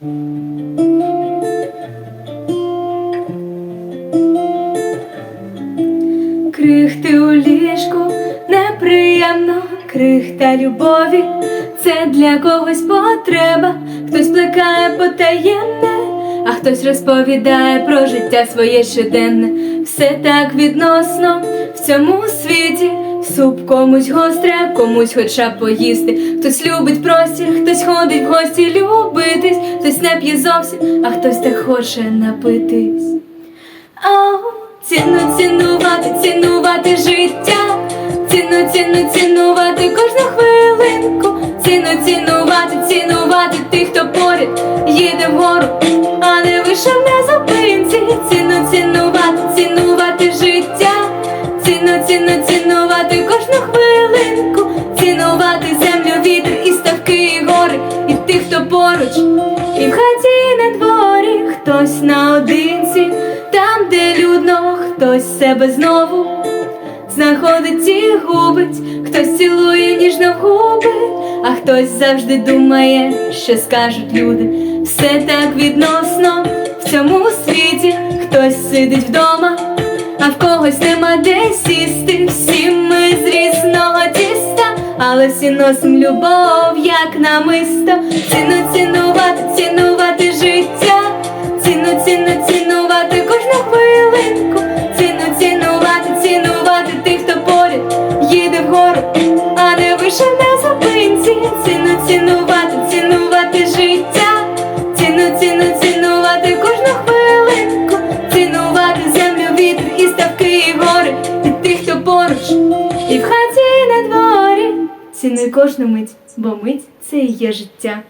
Крихти у ліжку неприємно, крихта любові, це для когось потреба, хтось плекає потаємне, а хтось розповідає про життя своє щоденне. Все так відносно в цьому світі. Суп комусь гостре, комусь хоча б поїсти. Хтось любить простір, хтось ходить в гості любитись, хтось не п'є зовсім, а хтось так хоче напитись. Ціну цінувати, цінувати життя, ціну, ціну, цінувати кожну хвилинку, ціну цінувати, цінувати тих, хто поряд їде вгору, а не вийшов на зупинці, ціну цінувати, цінувати життя, ціну, ціну, цінувати кожну хвилинку, цінувати землю, вітер і ставки, і гори, і тих, хто поруч, і в хаті, на дворі, хтось наодинці, там, де людно, хтось себе знову знаходить і губить, хтось цілує ніжно в губи, а хтось завжди думає, що скажуть люди. Все так відносно в цьому світі, хтось сидить вдома, а в когось нема де сісти. Всі ми з різного тіста, але всі носим любов, як намисто. Ціну цінувати, ціну, ціну, цінувати кожну хвилинку, ціну цінувати, цінувати тих, хто поряд їде вгору, а не вийшов на зупинці. Ціну цінувати, цінувати життя, ціну, ціну, цінувати кожну хвилинку, цінувати землю, вітер і ставки, і гори, і тих, хто поруч, і в хаті, і на дворі. Цінуй кожну мить, бо мить це і є життя.